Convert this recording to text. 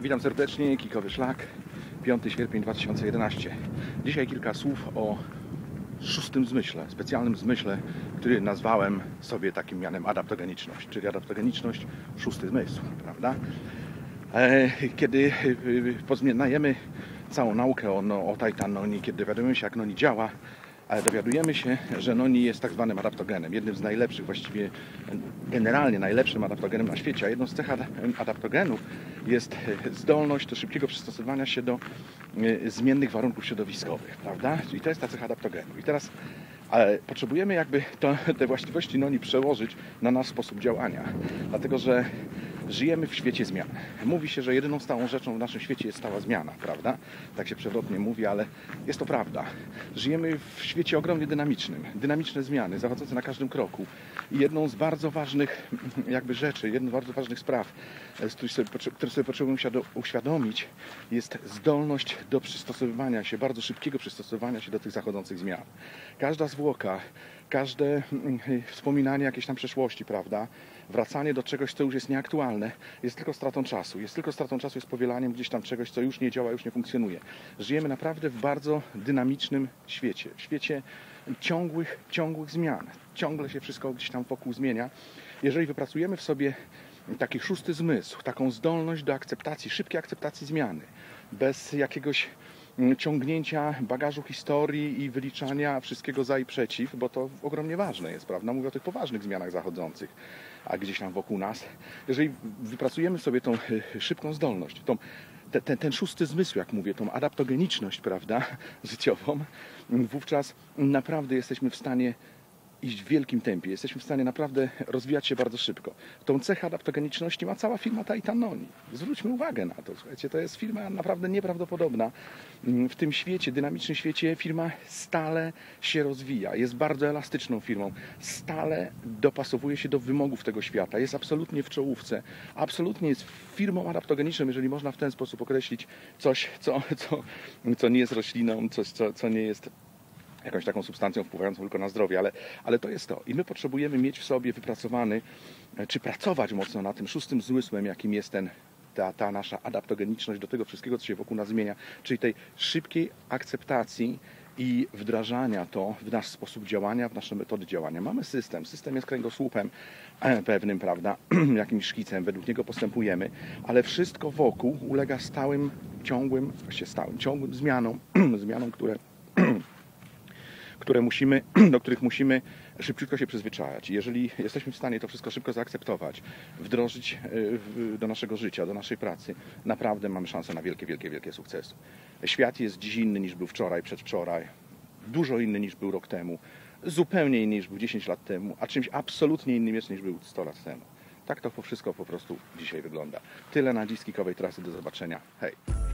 Witam serdecznie, Kikowy Szlak, 5 sierpień 2011. Dzisiaj kilka słów o szóstym zmyśle, specjalnym zmyśle, który nazwałem sobie takim mianem adaptogeniczność, czyli adaptogeniczność, szósty zmysł, prawda? E, Kiedy e, poznajemy całą naukę o, no, o kiedy dowiadujemy się, jak Noni działa, ale dowiadujemy się, że Noni jest tak zwanym adaptogenem, jednym z najlepszych, właściwie generalnie najlepszym adaptogenem na świecie, a jedną z cech ad- adaptogenów jest zdolność do szybkiego przystosowania się do e, zmiennych warunków środowiskowych, prawda? I to jest ta cecha adaptogenu. I teraz ale potrzebujemy jakby to, te właściwości noni przełożyć na nasz sposób działania, dlatego że żyjemy w świecie zmian. Mówi się, że jedyną stałą rzeczą w naszym świecie jest stała zmiana, prawda? Tak się przewrotnie mówi, ale jest to prawda. Żyjemy w świecie ogromnie dynamicznym. Dynamiczne zmiany zachodzące na każdym kroku. I jedną z bardzo ważnych jakby rzeczy, jedną z bardzo ważnych spraw, które sobie potrzebujemy uświado- uświadomić, jest zdolność do przystosowywania się, bardzo szybkiego przystosowania się do tych zachodzących zmian. Każda zwłoka, każde mm, wspominanie jakiejś tam przeszłości, prawda? Wracanie do czegoś, co już jest nieaktualne, jest tylko stratą czasu. Jest tylko stratą czasu, jest powielaniem gdzieś tam czegoś, co już nie działa, już nie funkcjonuje. Żyjemy naprawdę w bardzo dynamicznym świecie. W świecie ciągłych, ciągłych zmian. Ciągle się wszystko gdzieś tam wokół zmienia. Jeżeli wypracujemy w sobie taki szósty zmysł, taką zdolność do akceptacji, szybkiej akceptacji zmiany, bez jakiegoś ciągnięcia bagażu historii i wyliczania wszystkiego za i przeciw, bo to ogromnie ważne jest, prawda? Mówię o tych poważnych zmianach zachodzących, a gdzieś tam wokół nas. Jeżeli wypracujemy sobie tą y, szybką zdolność, tą, te, te, ten szósty zmysł, jak mówię, tą adaptogeniczność, prawda, życiową, wówczas naprawdę jesteśmy w stanie iść w wielkim tempie. Jesteśmy w stanie naprawdę rozwijać się bardzo szybko. Tą cechę adaptogeniczności ma cała firma Titanoni. Zwróćmy uwagę na to. Słuchajcie, to jest firma naprawdę nieprawdopodobna. Mm, W tym świecie, dynamicznym świecie, firma stale się rozwija. Jest bardzo elastyczną firmą. Stale dopasowuje się do wymogów tego świata. Jest absolutnie w czołówce. Absolutnie jest firmą adaptogeniczną, jeżeli można w ten sposób określić coś, co, co, co nie jest rośliną, coś, co, co nie jest jakąś taką substancją wpływającą tylko na zdrowie, ale, ale to jest to. I my potrzebujemy mieć w sobie wypracowany, e, czy pracować mocno na tym szóstym zmysłem, jakim jest ten, ta, ta nasza adaptogeniczność do tego wszystkiego, co się wokół nas zmienia, czyli tej szybkiej akceptacji i wdrażania to w nasz sposób działania, w nasze metody działania. Mamy system. System jest kręgosłupem e, pewnym, prawda, jakimś szkicem, według niego postępujemy, ale wszystko wokół ulega stałym, ciągłym, właściwie stałym, ciągłym zmianom, zmianom, które które musimy, do których musimy szybciutko się przyzwyczajać. Jeżeli jesteśmy w stanie to wszystko szybko zaakceptować, wdrożyć e, do naszego życia, do naszej pracy, naprawdę mamy szansę na wielkie, wielkie, wielkie sukcesy. Świat jest dziś inny niż był wczoraj, przedwczoraj, dużo inny niż był rok temu, zupełnie inny niż był 10 lat temu, a czymś absolutnie innym jest niż był 100 lat temu. Tak to wszystko po prostu dzisiaj wygląda. Tyle na dziś z kikowej trasy. Do zobaczenia. Hej!